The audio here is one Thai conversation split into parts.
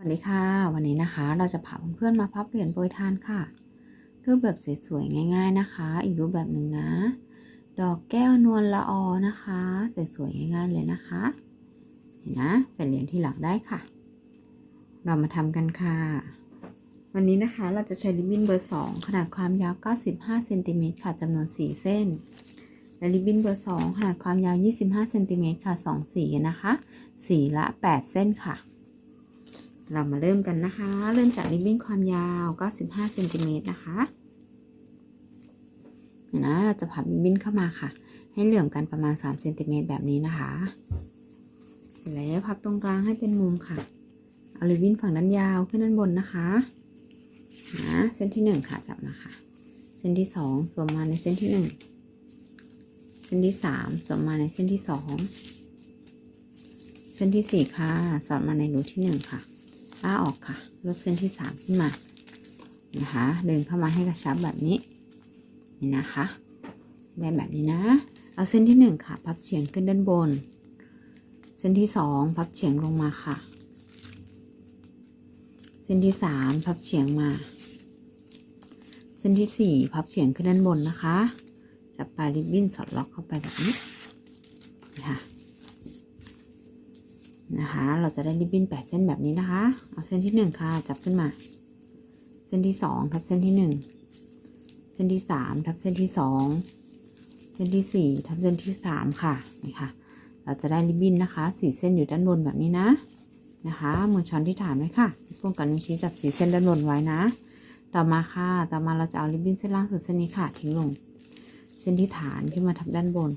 สวัสดีค่ะ วันนี้นะคะเราจะพาเพื่อนๆมาพับเหรียญโปรยทานค่ะ รูปแบบสวยๆง่าย ๆนะคะ อีกรูปแบบหนึ่งนะ ดอกแก้วนวลละออนะคะสวยๆง่ายๆเลยนะคะเห็นนะใส่เหรียญที่หลังได้ค่ะ เรามาทำกันค่ะ วันนี้นะคะเราจะใช้ริบบิ้นเบอร์ 2 ขนาดความยาว 95เซนติเมตรค่ะจำนวน 4 เส้นและริบบิ้นเบอร์ 2 ขนาดความยาว 25เซนติเมตรค่ะ 2 สีนะคะ สีละ 8 เส้นค่ะ เรามาเริ่มกันนะคะ เริ่มจากริบบิ้นความยาว 95เซนติเมตรนะคะนะเราจะพับริบบิ้นเข้ามาค่ะ ให้เหลื่อมกันประมาณ3เซนติเมตรแบบนี้นะคะแล้วพับตรงกลางให้เป็นมุมค่ะ เอาริบบิ้นฝั่งด้านยาวขึ้นด้านบนนะคะนะเส้นที่ 1 ค่ะจับมาค่ะ เส้นที่ 2 สวมมาในเส้นที่ 1 เส้นที่ 3 สวมมาในเส้นที่ 2 เส้นที่ 4 ค่ะ สอดมาในรูที่ 1 ค่ะ ล้าออกค่ะ ลบเส้นที่3ขึ้นมา นะคะ เดินเข้ามาให้กระชับแบบนี้ นี่นะคะ ได้แบบนี้นะ เอาเส้นที่1ค่ะ พับเฉียงขึ้นด้านบน เส้นที่2พับเฉียงลงมาค่ะ เส้นที่3พับเฉียงมา เส้นที่4พับเฉียงขึ้นด้านบนนะคะ จับปลายริบบิ้นสอดล็อกเข้าไปแบบนี้นะคะ นะคะ เราจะได้ริบบิ้น8เส้นแบบนี้นะคะ เอาเส้นที่1ค่ะ จับขึ้นมา เส้นที่2ทับเส้นที่1เส้นที่3ทับเส้นที่2เส้นที่4ทับเส้นที่3ค่ะ นี่ค่ะ เราจะได้ริบบิ้นนะคะ4เส้นอยู่ด้านบนแบบนี้นะ นะคะมือช้อนที่ฐานไว้ค่ะป้องกันนิ้วชี้จับสีเส้นด้านบนไว้นะ ต่อมาค่ะ ต่อมาเราจะเอาริบบิ้นเส้นล่างสุดเส้นนี้ค่ะ ทิ้งลง เส้นที่ฐานขึ้นมาทับด้านบน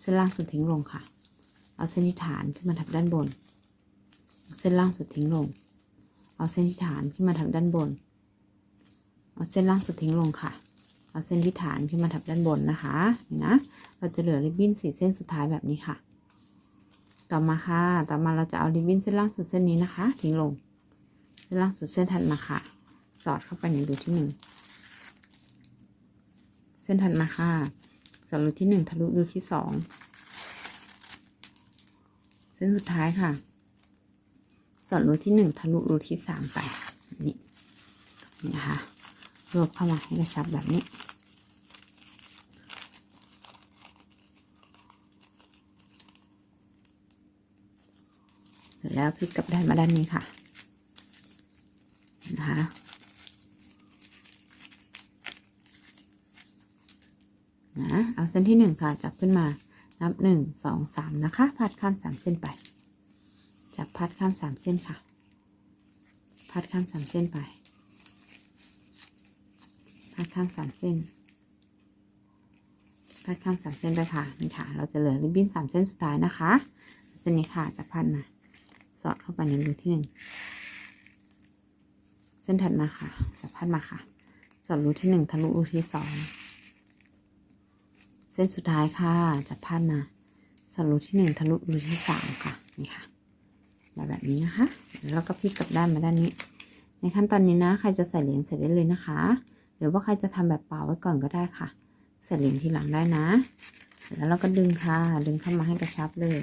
เส้นล่างสุดทิ้งลงค่ะ เอาเส้นที่ฐานขึ้นมาทับด้านบน เส้นล่างสุดทิ้งลง เอาเส้นที่ฐานขึ้นมาทับด้านบน เอาเส้นล่างสุดทิ้งลงค่ะ เอาเส้นที่ฐานขึ้นมาทับด้านบนนะคะนี่นะ เราจะเหลือริบบิ้นสีเส้นสุดท้ายแบบนี้ค่ะ ต่อมาค่ะ ต่อมาเราจะเอาริบบิ้นเส้นล่างสุดเส้นนี้นะคะ ทิ้งลง เส้นล่างสุดเส้นถัดมาค่ะ สอดเข้าไปในรูที่หนึ่ง เส้นถัดมาค่ะสอดรูที่หนึ่งทะลุรูที่สอง เส้นสุดท้ายค่ะ สอดรูที่หนึ่งทะลุรูที่สามไป นี่นี่นะคะรวบเข้ามาให้กระชับแบบนี้เสร็จแล้วพลิกกลับด้านมาด้านนี้ค่ะนะคะนะเอาเส้นที่หนึ่งค่ะ จับขึ้นมา นับหนึ่งสองสามนะคะพัดข้ามสามเส้นไป จับพัดข้ามสามเส้นค่ะ พัดข้ามสามเส้นไป พัดข้ามสามเส้น พัดข้ามสามเส้นไปค่ะนี่ค่ะ เราจะเหลือริบบิ้นสามเส้นสุดท้ายนะคะเส้นนี้ค่ะจะพัดมาสอดเข้าไปในรูที่หนึ่งเส้นถัดมาค่ะจะพัดมาค่ะ สอดรูที่หนึ่งทะลุรูที่สอง เส้นสุดท้ายค่ะจะพัดมาสอดรูที่หนึ่งทะลุรูที่สามค่ะ นี่ค่ะมาแบบนี้นะคะ แล้วก็พลิกกลับด้านมาด้านนี้ ในขั้นตอนนี้นะ ใครจะใส่เหรียญใส่ได้เลยนะคะ หรือว่าใครจะทำแบบเปล่าไว้ก่อนก็ได้ค่ะ ใส่เหรียญทีหลังได้นะแล้วเราก็ดึงค่ะ ดึงเข้ามาให้กระชับเลย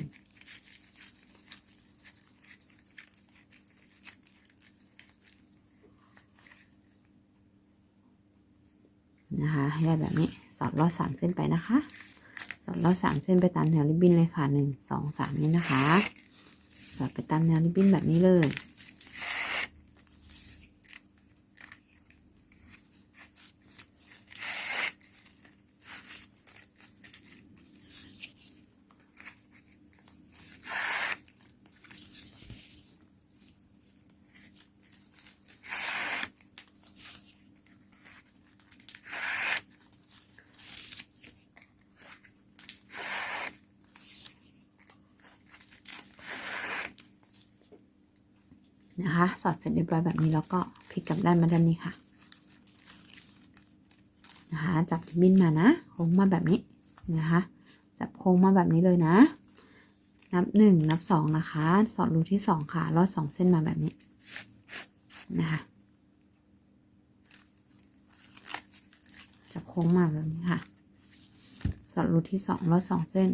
นะคะให้ได้แบบนี้ อดลอดสามเส้นไปนะคะ สอดลอดสามเส้นไปตามแนวริบบิ้นเลยค่ะหนึ่งสองสามนี้นะคะ สอดไปตามแนวริบบิ้นแบบนี้เลย นะคะ สอดเสร็จเรียบร้อยแบบนี้แล้วก็พลิกกลับด้านมาด้านนี้ค่ะ นะคะ จับริบบิ้นมานะ โค้งมาแบบนี้นะคะ จับโค้งมาแบบนี้เลยนะ นับหนึ่งนับสองนะคะ สอดรูที่สองค่ะ ลอดสองเส้นมาแบบนี้นะคะ จับโค้งมาแบบนี้ค่ะ สอดรูที่สองลอดสองเส้น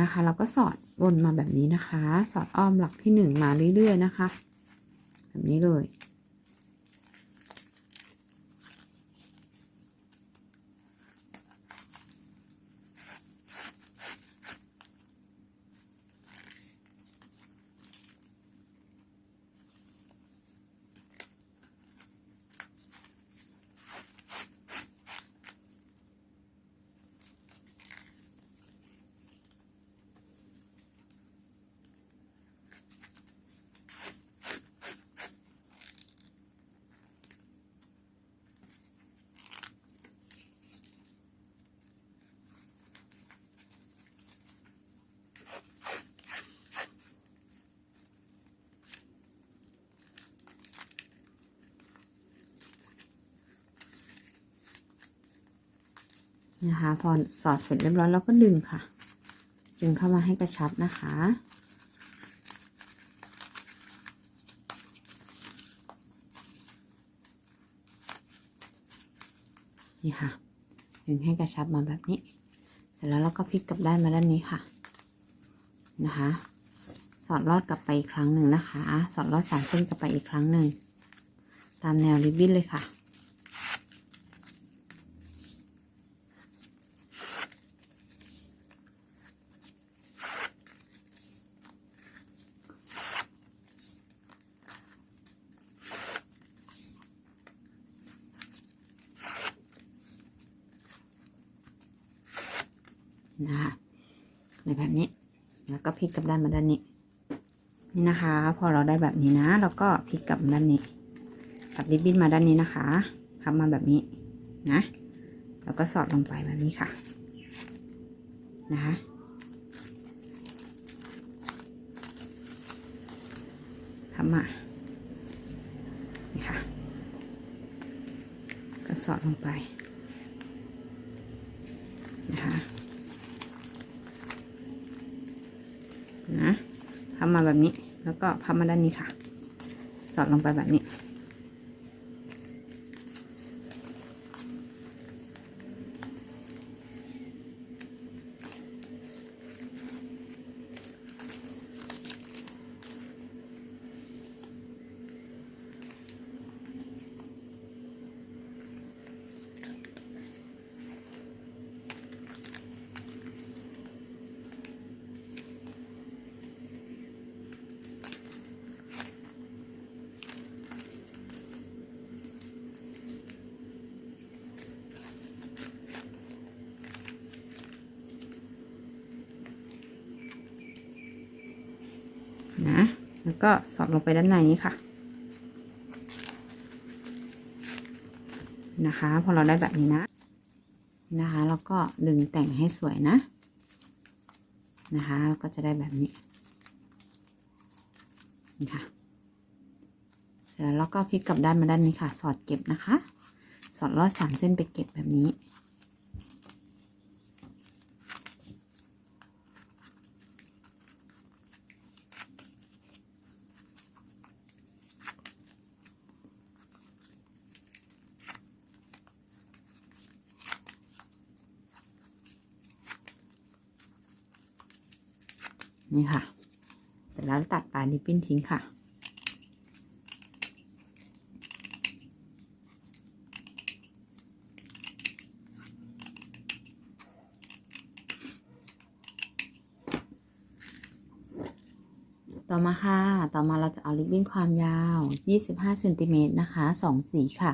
นะคะเราก็สอดวนมาแบบนี้นะคะ สอดอ้อมหลักที่หนึ่งมาเรื่อยๆนะคะ แบบนี้เลย นะคะ พอสอดเสร็จเรียบร้อยเราก็ดึงค่ะ ดึงเข้ามาให้กระชับนะคะ นี่ค่ะ ดึงให้กระชับมาแบบนี้ เสร็จแล้วเราก็พลิกกลับด้านมาด้านนี้ค่ะ นะคะ สอดลอดกลับไปอีกครั้งหนึ่งนะคะ สอดลอดสามเส้นกลับไปอีกครั้งหนึ่ง ตามแนวริบบิ้นเลยค่ะ นะคะในแบบนี้ แล้วก็พลิกกลับด้านมาด้านนี้ นี่นะคะ พอเราได้แบบนี้นะ เราก็พลิกกลับด้านนี้ตัดริบบิ้นมาด้านนี้นะคะทำมาแบบนี้นะ แล้วก็สอดลงไปแบบนี้ค่ะ นะคะทำมานี่ค่ะ ก็สอดลงไป นะคะ นะทำ มาแบบนี้ แล้วก็พับมาด้านนี้ค่ะ สอดลงไปแบบนี้ นะ แล้วก็สอดลงไปด้านในนี้ค่ะ นะคะพอเราได้แบบนี้นะ นะคะแล้วก็ดึงแต่งให้สวยนะ นะคะแล้วก็จะได้แบบนี้นี่ค่ะเสร็จแล้วเราก็พลิกกลับด้านมาด้านนี้ค่ะ สอดเก็บนะคะ สอดลอดสามเส้นไปเก็บแบบนี้ นี่ค่ะเสร็จแล้วตัดปลายริบบิ้นทิ้งค่ะ ต่อมาค่ะ ต่อมาเราจะเอาริบบิ้นความยาว 25เซนติเมตรนะคะ2สีค่ะ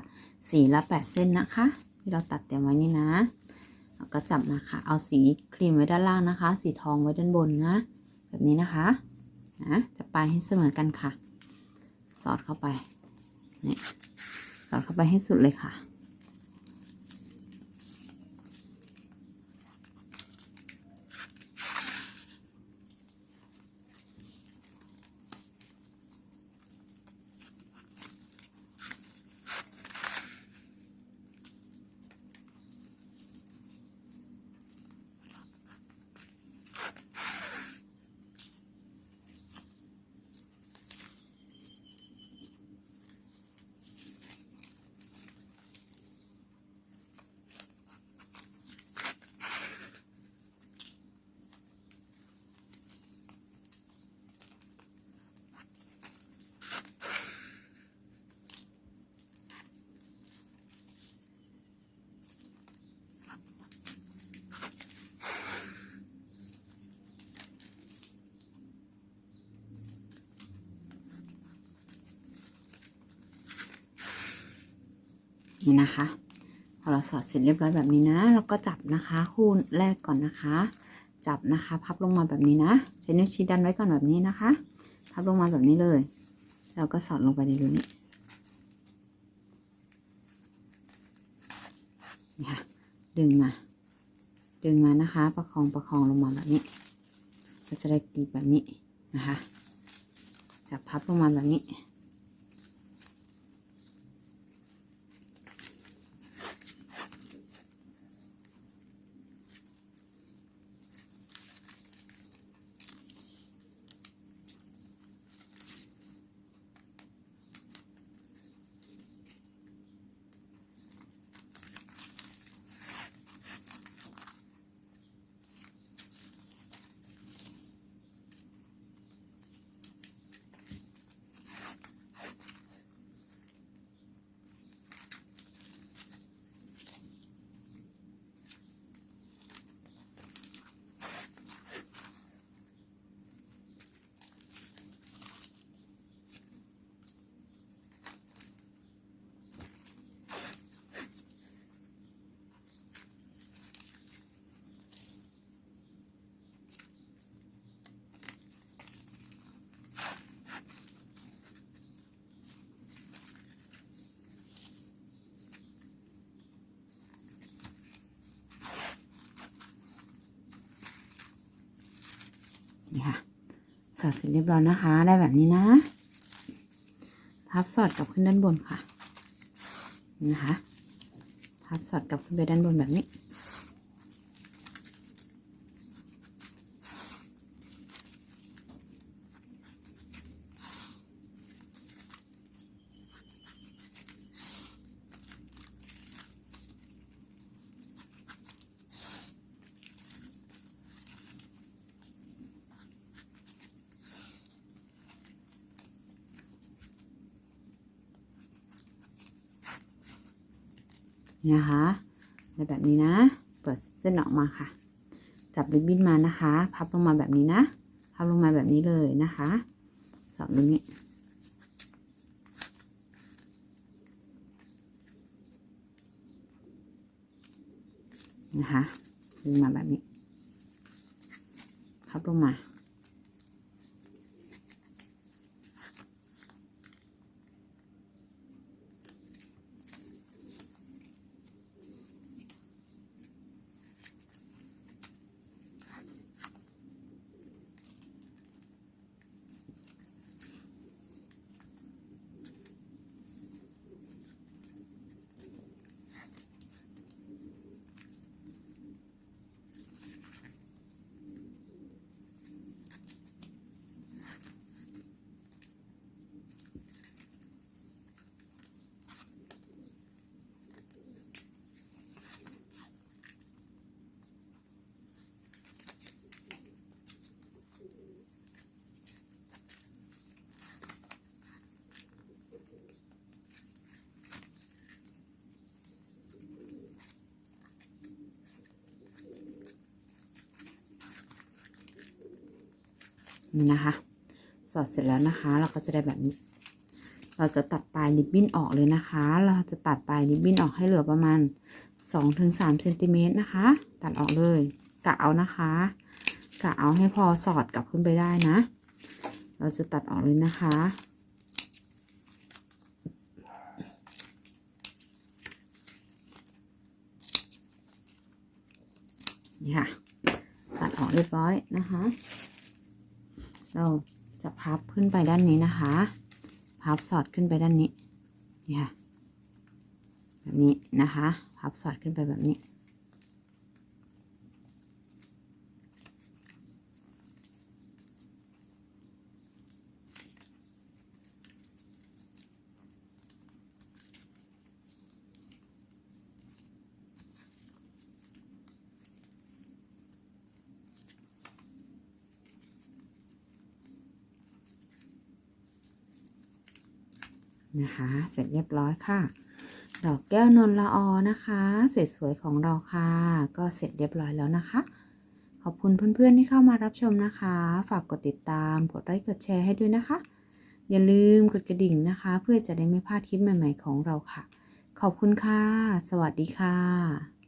สีละ 8 เส้นนะคะ ที่เราตัดเตรียมไว้นี่นะก็จับมาค่ะ เอาสีครีมไว้ด้านล่างนะคะ สีทองไว้ด้านบนนะ แบบนี้นะคะนะจะปลายให้เสมอกันค่ะ สอดเข้าไปนี่สอดเข้าไปให้สุดเลยค่ะ นี่นะคะพอเราสอดเสร็จเรียบร้อยแบบนี้นะ เราก็จับนะคะคู่แรกก่อนนะคะ จับนะคะ พับลงมาแบบนี้นะใช้นิ้วชี้ดันไว้ก่อนแบบนี้นะคะ พับลงมาแบบนี้เลยแล้วก็สอดลงไปในรูนี้นี่ค่ะดึงมา ดึงมานะคะ ประคองประคองลงมาแบบนี้ก็จะได้ตีแบบนี้นะคะจับพับลงมาแบบนี้ค่ะ สอดเสร็จเรียบร้อยนะคะ ได้แบบนี้นะ พับสอดกลับขึ้นด้านบนค่ะ นะคะ พับสอดกลับขึ้นไปด้านบนแบบนี้ นะคะได้แบบนี้นะ เปิดเส้นออกมาค่ะ จับริบบิ้นมานะคะ พับลงมาแบบนี้นะ พับลงมาแบบนี้เลยนะคะสอดตรงนี้นะคะดึงมาแบบนี้พับลงมา นี่นะคะ สอดเสร็จแล้วนะคะ เราก็จะได้แบบนี้ เราจะตัดปลายริบบิ้นออกเลยนะคะ เราจะตัดปลายริบบิ้นออกให้เหลือประมาณ2-3เซนติเมตรนะคะ ตัดออกเลยกะเอานะคะกะเอาให้พอสอดกลับขึ้นไปได้นะ เราจะตัดออกเลยนะคะ นี่ค่ะ ตัดออกเรียบร้อยนะคะ เราจะพับขึ้นไปด้านนี้นะคะ พับสอดขึ้นไปด้านนี้นี่ค่ะแบบนี้นะคะ พับสอดขึ้นไปแบบนี้ นะคะ เสร็จเรียบร้อยค่ะ ดอกแก้วนนละออนะคะ เสร็จสวยของเราค่ะ ก็เสร็จเรียบร้อยแล้วนะคะ ขอบคุณเพื่อนๆที่เข้ามารับชมนะคะ ฝากกดติดตาม กดไลค์ กดแชร์ให้ด้วยนะคะ อย่าลืมกดกระดิ่งนะคะ เพื่อจะได้ไม่พลาดคลิปใหม่ ๆ ของเราค่ะ ขอบคุณค่ะ สวัสดีค่ะ